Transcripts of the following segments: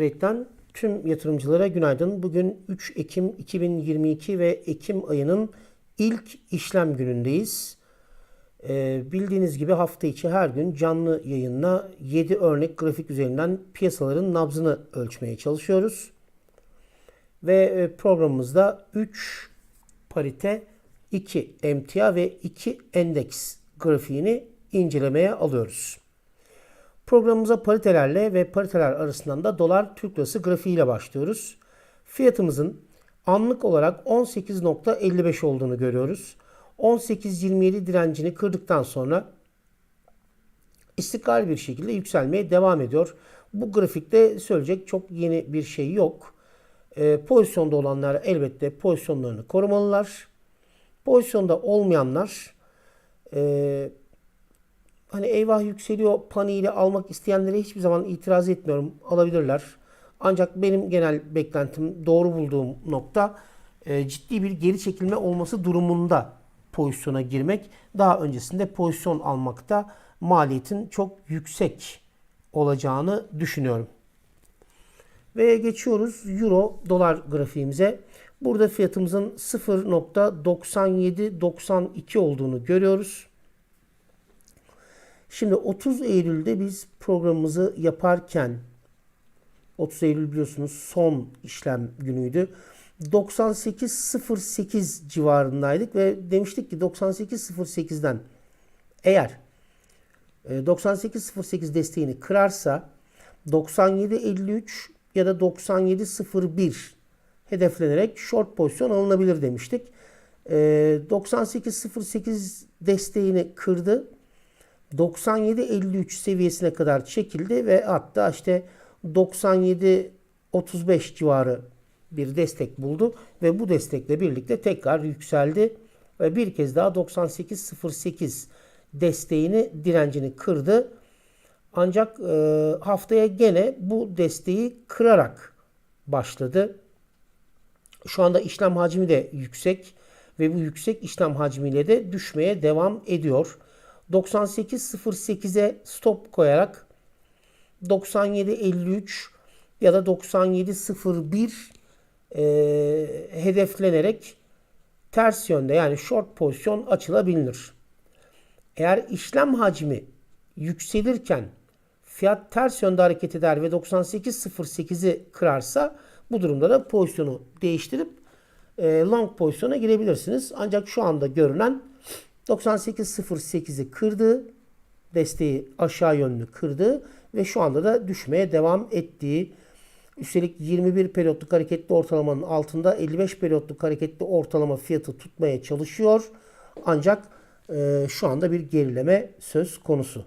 Elektrade'den tüm yatırımcılara günaydın. Bugün 3 Ekim 2022 ve Ekim ayının ilk işlem günündeyiz. Ee, bildiğiniz gibi hafta içi her gün canlı yayınla 7 örnek grafik üzerinden piyasaların nabzını ölçmeye çalışıyoruz. Ve e, programımızda 3 parite, 2 emtia ve 2 endeks grafiğini incelemeye alıyoruz. Programımıza paritelerle ve pariteler arasından da dolar Türk lirası grafiğiyle başlıyoruz. Fiyatımızın anlık olarak 18.55 olduğunu görüyoruz. 18.27 direncini kırdıktan sonra istikrarlı bir şekilde yükselmeye devam ediyor. Bu grafikte söyleyecek çok yeni bir şey yok. E, pozisyonda olanlar elbette pozisyonlarını korumalılar. Pozisyonda olmayanlar e, hani eyvah yükseliyor paniğiyle almak isteyenlere hiçbir zaman itiraz etmiyorum. Alabilirler. Ancak benim genel beklentim doğru bulduğum nokta e, ciddi bir geri çekilme olması durumunda pozisyona girmek. Daha öncesinde pozisyon almakta maliyetin çok yüksek olacağını düşünüyorum. Ve geçiyoruz Euro dolar grafiğimize. Burada fiyatımızın 0.9792 olduğunu görüyoruz. Şimdi 30 Eylül'de biz programımızı yaparken 30 Eylül biliyorsunuz son işlem günüydü. 98.08 civarındaydık ve demiştik ki 98.08'den eğer 98.08 desteğini kırarsa 97.53 ya da 97.01 hedeflenerek short pozisyon alınabilir demiştik. 98.08 desteğini kırdı. 97.53 seviyesine kadar çekildi ve hatta işte 97.35 civarı bir destek buldu ve bu destekle birlikte tekrar yükseldi ve bir kez daha 98.08 desteğini direncini kırdı. Ancak e, haftaya gene bu desteği kırarak başladı. Şu anda işlem hacmi de yüksek ve bu yüksek işlem hacmiyle de düşmeye devam ediyor. 98.08'e stop koyarak 97.53 ya da 97.01 e, hedeflenerek ters yönde yani short pozisyon açılabilir. Eğer işlem hacmi yükselirken fiyat ters yönde hareket eder ve 98.08'i kırarsa bu durumda da pozisyonu değiştirip e, long pozisyona girebilirsiniz. Ancak şu anda görünen 98.08'i kırdı. Desteği aşağı yönlü kırdı ve şu anda da düşmeye devam ettiği Üstelik 21 periyotluk hareketli ortalamanın altında 55 periyotluk hareketli ortalama fiyatı tutmaya çalışıyor. Ancak e, şu anda bir gerileme söz konusu.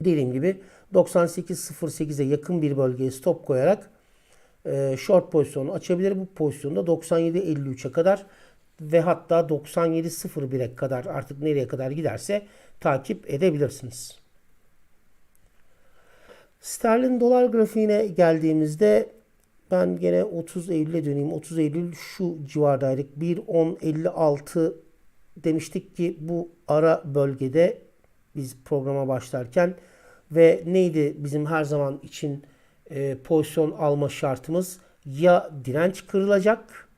Dediğim gibi 98.08'e yakın bir bölgeye stop koyarak e, short pozisyonu açabilir. Bu pozisyonda 97.53'e kadar ve hatta 97.01'e kadar artık nereye kadar giderse takip edebilirsiniz. Sterlin dolar grafiğine geldiğimizde ben gene 30 Eylül'e döneyim. 30 Eylül şu civardaydık. 1.10.56 demiştik ki bu ara bölgede biz programa başlarken ve neydi bizim her zaman için e, pozisyon alma şartımız? Ya direnç kırılacak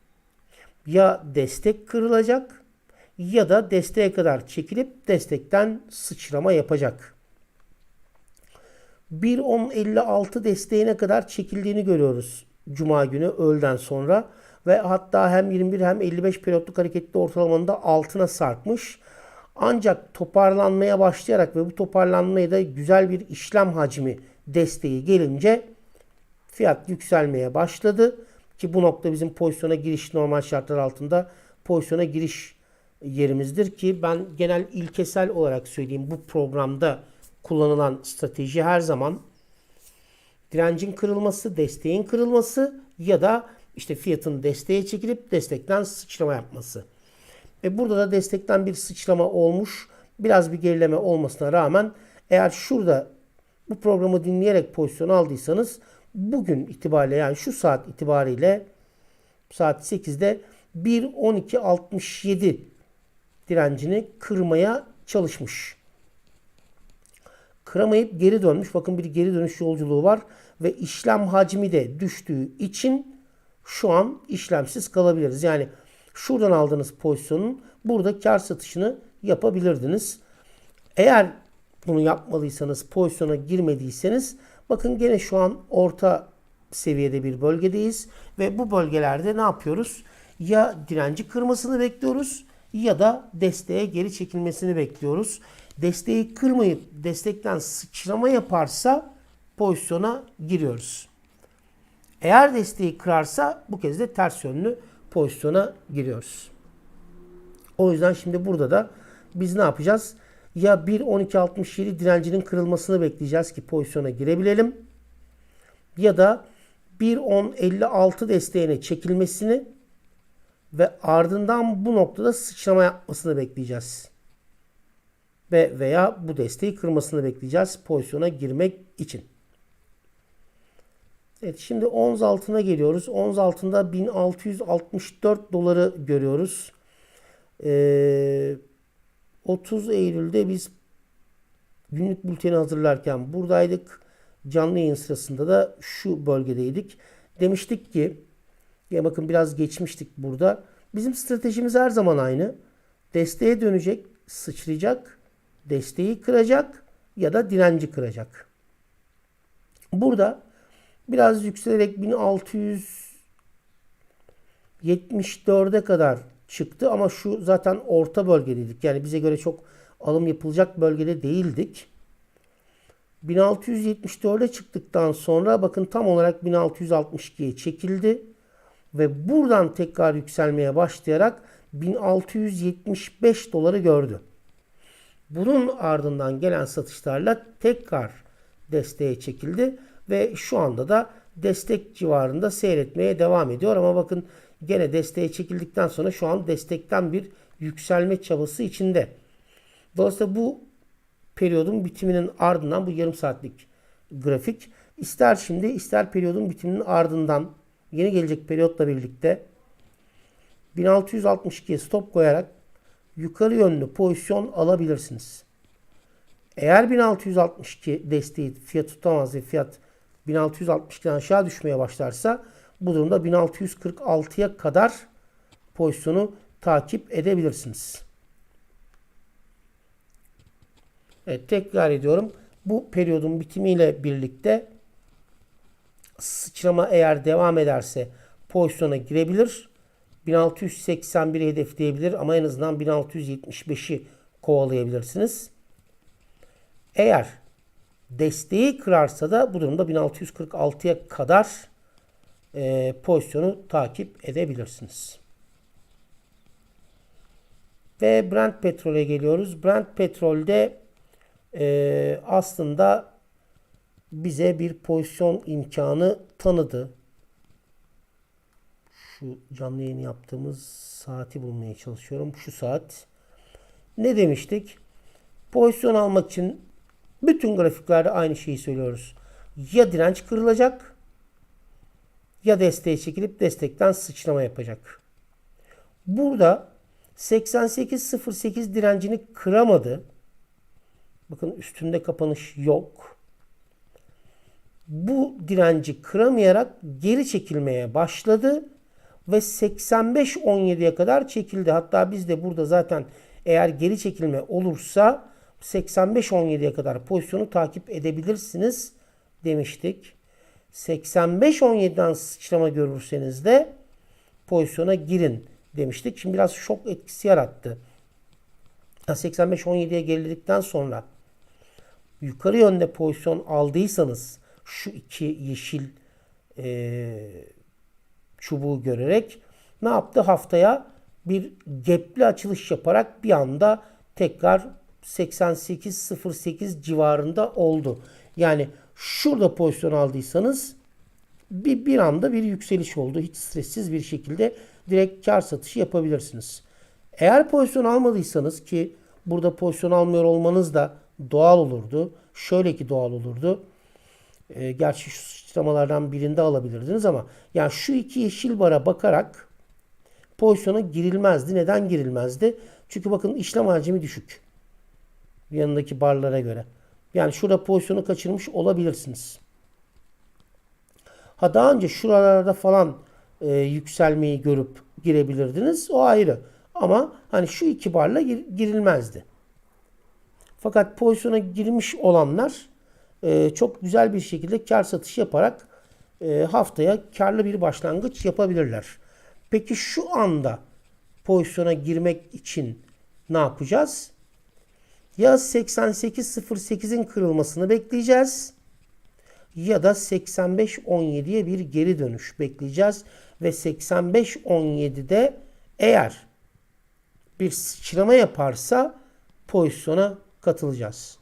ya destek kırılacak ya da desteğe kadar çekilip destekten sıçrama yapacak. 1.10.56 desteğine kadar çekildiğini görüyoruz Cuma günü öğleden sonra. Ve hatta hem 21 hem 55 periyotluk hareketli ortalamanın da altına sarkmış. Ancak toparlanmaya başlayarak ve bu toparlanmaya da güzel bir işlem hacmi desteği gelince fiyat yükselmeye başladı. Ki bu nokta bizim pozisyona giriş normal şartlar altında pozisyona giriş yerimizdir ki ben genel ilkesel olarak söyleyeyim bu programda kullanılan strateji her zaman direncin kırılması, desteğin kırılması ya da işte fiyatın desteğe çekilip destekten sıçrama yapması. Ve burada da destekten bir sıçrama olmuş. Biraz bir gerileme olmasına rağmen eğer şurada bu programı dinleyerek pozisyon aldıysanız bugün itibariyle yani şu saat itibariyle saat 8'de 1.12.67 direncini kırmaya çalışmış. kıramayıp geri dönmüş. Bakın bir geri dönüş yolculuğu var ve işlem hacmi de düştüğü için şu an işlemsiz kalabiliriz. Yani şuradan aldığınız pozisyonun burada kar satışını yapabilirdiniz. Eğer bunu yapmalıysanız pozisyona girmediyseniz bakın gene şu an orta seviyede bir bölgedeyiz ve bu bölgelerde ne yapıyoruz? Ya direnci kırmasını bekliyoruz ya da desteğe geri çekilmesini bekliyoruz. Desteği kırmayıp destekten sıçrama yaparsa pozisyona giriyoruz. Eğer desteği kırarsa bu kez de ters yönlü pozisyona giriyoruz. O yüzden şimdi burada da biz ne yapacağız? Ya 1.12.67 direncinin kırılmasını bekleyeceğiz ki pozisyona girebilelim. Ya da 1.10.56 desteğine çekilmesini ve ardından bu noktada sıçrama yapmasını bekleyeceğiz. Ve veya bu desteği kırmasını bekleyeceğiz pozisyona girmek için. Evet şimdi ons altına geliyoruz. Ons altında 1664 doları görüyoruz. Ee, 30 Eylül'de biz günlük bülteni hazırlarken buradaydık. Canlı yayın sırasında da şu bölgedeydik. Demiştik ki ya bakın biraz geçmiştik burada. Bizim stratejimiz her zaman aynı. Desteğe dönecek, sıçrayacak, desteği kıracak ya da direnci kıracak. Burada biraz yükselerek 1674'e kadar çıktı ama şu zaten orta bölgedeydik. Yani bize göre çok alım yapılacak bölgede değildik. 1674'e çıktıktan sonra bakın tam olarak 1662'ye çekildi ve buradan tekrar yükselmeye başlayarak 1675 doları gördü. Bunun ardından gelen satışlarla tekrar desteğe çekildi ve şu anda da destek civarında seyretmeye devam ediyor. Ama bakın gene desteğe çekildikten sonra şu an destekten bir yükselme çabası içinde. Dolayısıyla bu periyodun bitiminin ardından bu yarım saatlik grafik ister şimdi ister periyodun bitiminin ardından yeni gelecek periyotla birlikte 1662'ye stop koyarak yukarı yönlü pozisyon alabilirsiniz. Eğer 1662 desteği fiyat tutamaz ve fiyat 1662'den aşağı düşmeye başlarsa bu durumda 1646'ya kadar pozisyonu takip edebilirsiniz. Evet, tekrar ediyorum. Bu periyodun bitimiyle birlikte sıçrama eğer devam ederse pozisyona girebilir. 1681 hedefleyebilir ama en azından 1675'i kovalayabilirsiniz. Eğer desteği kırarsa da bu durumda 1646'ya kadar e, pozisyonu takip edebilirsiniz. Ve Brent petrole geliyoruz. Brent petrolde e, aslında bize bir pozisyon imkanı tanıdı. Şu canlı yayın yaptığımız saati bulmaya çalışıyorum. Şu saat. Ne demiştik? Pozisyon almak için bütün grafiklerde aynı şeyi söylüyoruz. Ya direnç kırılacak ya desteğe çekilip destekten sıçrama yapacak. Burada 88.08 direncini kıramadı. Bakın üstünde kapanış yok. Bu direnci kıramayarak geri çekilmeye başladı ve 85-17'ye kadar çekildi. Hatta biz de burada zaten eğer geri çekilme olursa 85-17'ye kadar pozisyonu takip edebilirsiniz demiştik. 85-17'den sıçrama görürseniz de pozisyona girin demiştik. Şimdi biraz şok etkisi yarattı. 85-17'ye geriledikten sonra yukarı yönde pozisyon aldıysanız şu iki yeşil e, çubuğu görerek ne yaptı? Haftaya bir gepli açılış yaparak bir anda tekrar 88.08 civarında oldu. Yani şurada pozisyon aldıysanız bir, bir anda bir yükseliş oldu. Hiç stressiz bir şekilde direkt kar satışı yapabilirsiniz. Eğer pozisyon almadıysanız ki burada pozisyon almıyor olmanız da doğal olurdu. Şöyle ki doğal olurdu. E, gerçi şu sıçramalardan birinde alabilirdiniz ama yani şu iki yeşil bara bakarak pozisyona girilmezdi. Neden girilmezdi? Çünkü bakın işlem hacmi düşük. Yanındaki barlara göre. Yani şurada pozisyonu kaçırmış olabilirsiniz. Ha daha önce şuralarda falan e, yükselmeyi görüp girebilirdiniz. O ayrı. Ama hani şu iki barla gir- girilmezdi. Fakat pozisyona girmiş olanlar e, çok güzel bir şekilde kar satış yaparak e, haftaya karlı bir başlangıç yapabilirler. Peki şu anda pozisyona girmek için ne yapacağız? Ya 88.08'in kırılmasını bekleyeceğiz ya da 85.17'ye bir geri dönüş bekleyeceğiz ve 85.17'de eğer bir sıçrama yaparsa pozisyona katılacağız.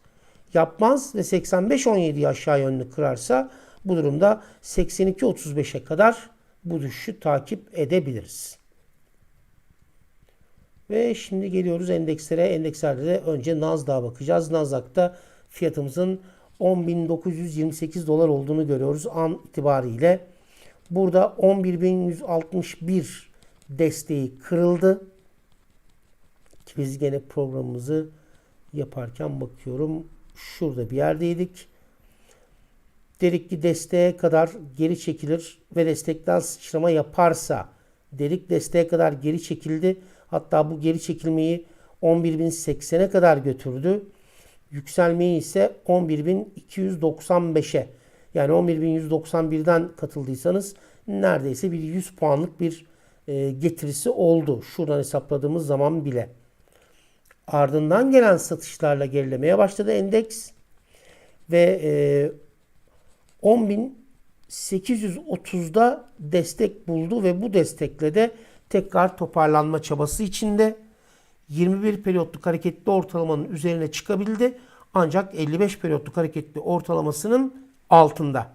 Yapmaz ve 85.17'yi aşağı yönlü kırarsa bu durumda 82.35'e kadar bu düşüşü takip edebiliriz. Ve şimdi geliyoruz endekslere. Endekslerde de önce Nasdaq'a bakacağız. Nasdaq'ta fiyatımızın 10.928 dolar olduğunu görüyoruz an itibariyle. Burada 11.161 desteği kırıldı. Biz gene programımızı yaparken bakıyorum. Şurada bir yerdeydik. Dedik ki desteğe kadar geri çekilir ve destekten sıçrama yaparsa dedik desteğe kadar geri çekildi. Hatta bu geri çekilmeyi 11.080'e kadar götürdü. Yükselmeyi ise 11.295'e yani 11.191'den katıldıysanız neredeyse bir 100 puanlık bir e, getirisi oldu. Şuradan hesapladığımız zaman bile. Ardından gelen satışlarla gerilemeye başladı endeks ve e, 10.830'da destek buldu ve bu destekle de tekrar toparlanma çabası içinde 21 periyotluk hareketli ortalamanın üzerine çıkabildi. Ancak 55 periyotluk hareketli ortalamasının altında.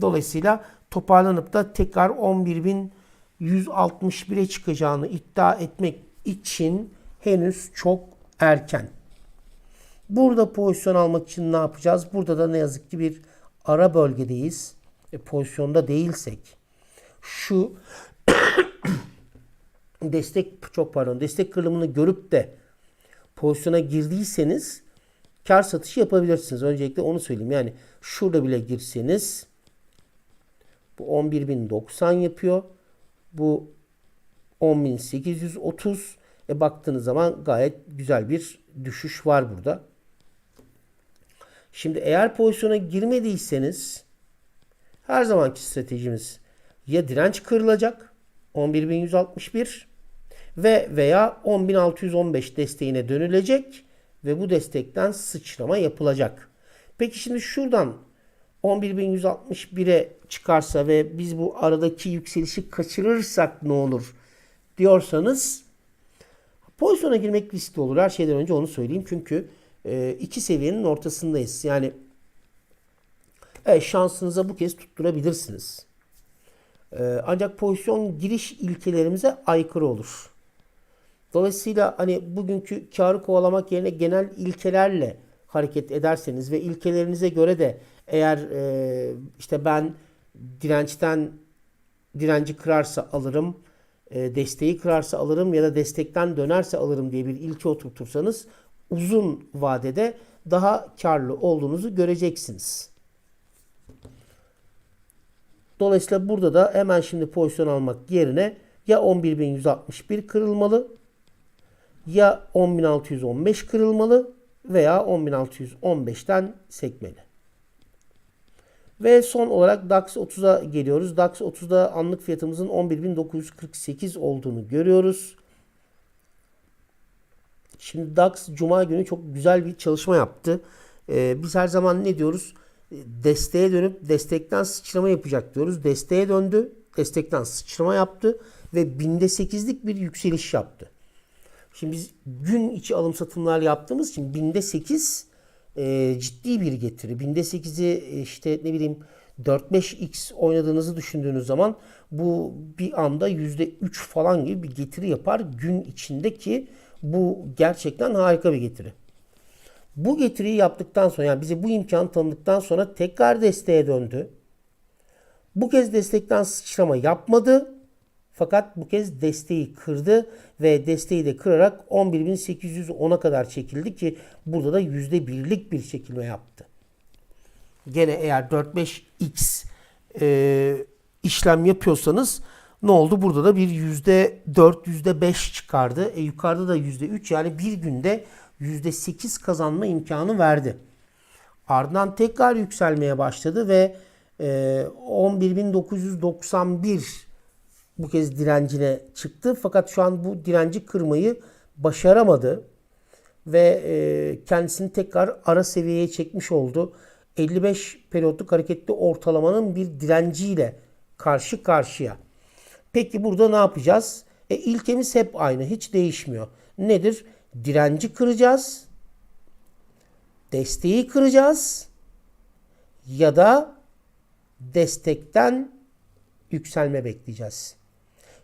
Dolayısıyla toparlanıp da tekrar 11.161'e çıkacağını iddia etmek için henüz çok erken. Burada pozisyon almak için ne yapacağız? Burada da ne yazık ki bir ara bölgedeyiz. E, pozisyonda değilsek şu destek çok pardon destek kırılımını görüp de pozisyona girdiyseniz kar satışı yapabilirsiniz. Öncelikle onu söyleyeyim. Yani şurada bile girseniz bu 11.090 yapıyor. Bu 10.830 e baktığınız zaman gayet güzel bir düşüş var burada. Şimdi eğer pozisyona girmediyseniz her zamanki stratejimiz ya direnç kırılacak 11.161 ve veya 10.615 desteğine dönülecek ve bu destekten sıçrama yapılacak. Peki şimdi şuradan 11.161'e çıkarsa ve biz bu aradaki yükselişi kaçırırsak ne olur diyorsanız pozisyona girmek riskli olur. Her şeyden önce onu söyleyeyim. Çünkü e, iki seviyenin ortasındayız. Yani evet, şansınıza bu kez tutturabilirsiniz. E, ancak pozisyon giriş ilkelerimize aykırı olur. Dolayısıyla hani bugünkü karı kovalamak yerine genel ilkelerle hareket ederseniz ve ilkelerinize göre de eğer e, işte ben dirençten direnci kırarsa alırım, e, desteği kırarsa alırım ya da destekten dönerse alırım diye bir ilke oturtursanız uzun vadede daha karlı olduğunuzu göreceksiniz. Dolayısıyla burada da hemen şimdi pozisyon almak yerine ya 11.161 kırılmalı ya 10.615 kırılmalı veya 10.615'ten sekmeli. Ve son olarak DAX 30'a geliyoruz. DAX 30'da anlık fiyatımızın 11.948 olduğunu görüyoruz. Şimdi DAX Cuma günü çok güzel bir çalışma yaptı. Ee, biz her zaman ne diyoruz? Desteğe dönüp destekten sıçrama yapacak diyoruz. Desteğe döndü. Destekten sıçrama yaptı. Ve binde 8'lik bir yükseliş yaptı. Şimdi biz gün içi alım satımlar yaptığımız için binde 8 e, ciddi bir getiri. Binde 8'i işte ne bileyim 4-5x oynadığınızı düşündüğünüz zaman bu bir anda %3 falan gibi bir getiri yapar gün içindeki bu gerçekten harika bir getiri. Bu getiriyi yaptıktan sonra yani bize bu imkanı tanıdıktan sonra tekrar desteğe döndü. Bu kez destekten sıçrama yapmadı Fakat bu kez desteği kırdı ve desteği de kırarak 11.810'a kadar çekildi ki burada da %1'lik bir çekilme yaptı. Gene eğer 4-5x e, işlem yapıyorsanız ne oldu? Burada da bir %4, %5 çıkardı. E, yukarıda da %3 yani bir günde %8 kazanma imkanı verdi. Ardından tekrar yükselmeye başladı ve e, 11.991 bu kez direncine çıktı. Fakat şu an bu direnci kırmayı başaramadı. Ve e, kendisini tekrar ara seviyeye çekmiş oldu. 55 periyotluk hareketli ortalamanın bir direnciyle karşı karşıya. Peki burada ne yapacağız? E, ilkemiz hep aynı. Hiç değişmiyor. Nedir? Direnci kıracağız. Desteği kıracağız. Ya da destekten yükselme bekleyeceğiz.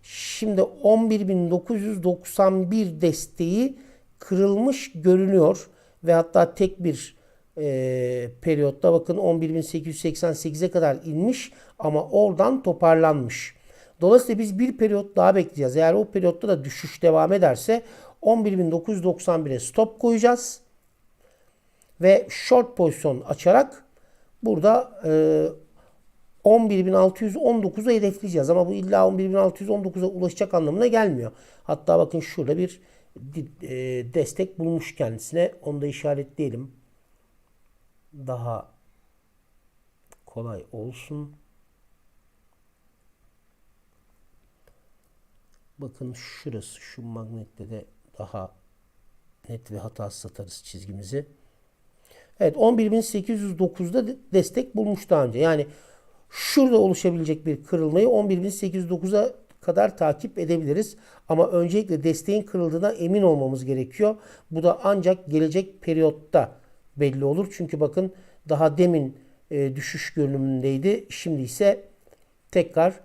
Şimdi 11.991 desteği kırılmış görünüyor ve hatta tek bir e, periyotta bakın 11.888'e kadar inmiş ama oradan toparlanmış. Dolayısıyla biz bir periyot daha bekleyeceğiz. Eğer o periyotta da düşüş devam ederse 11.991'e stop koyacağız. Ve short pozisyon açarak burada e, 11.619'u hedefleyeceğiz. Ama bu illa 11.619'a ulaşacak anlamına gelmiyor. Hatta bakın şurada bir e, destek bulmuş kendisine. Onu da işaretleyelim. Daha kolay olsun. Bakın şurası şu magnette de daha net ve hatasız atarız çizgimizi. Evet 11.809'da destek bulmuş daha önce. Yani şurada oluşabilecek bir kırılmayı 11.809'a kadar takip edebiliriz. Ama öncelikle desteğin kırıldığına emin olmamız gerekiyor. Bu da ancak gelecek periyotta belli olur. Çünkü bakın daha demin e, düşüş görünümündeydi. Şimdi ise tekrar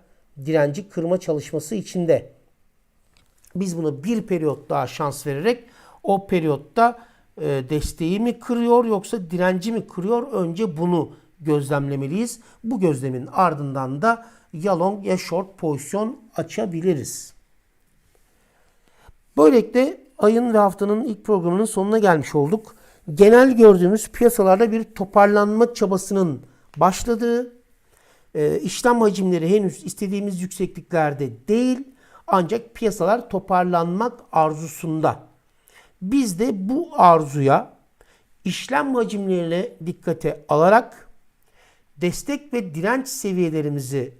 direnci kırma çalışması içinde. Biz buna bir periyot daha şans vererek o periyotta e, desteği mi kırıyor yoksa direnci mi kırıyor? Önce bunu gözlemlemeliyiz. Bu gözlemin ardından da ya long ya short pozisyon açabiliriz. Böylelikle ayın ve haftanın ilk programının sonuna gelmiş olduk. Genel gördüğümüz piyasalarda bir toparlanma çabasının başladığı, e, işlem hacimleri henüz istediğimiz yüksekliklerde değil ancak piyasalar toparlanmak arzusunda. Biz de bu arzuya işlem hacimlerine dikkate alarak destek ve direnç seviyelerimizi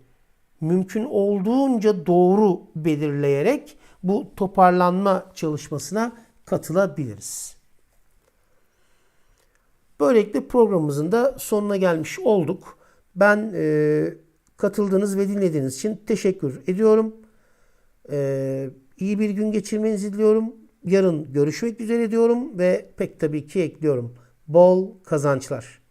mümkün olduğunca doğru belirleyerek bu toparlanma çalışmasına katılabiliriz. Böylelikle programımızın da sonuna gelmiş olduk. Ben e, katıldığınız ve dinlediğiniz için teşekkür ediyorum. E, iyi bir gün geçirmenizi diliyorum. Yarın görüşmek üzere diyorum ve pek tabii ki ekliyorum. Bol kazançlar.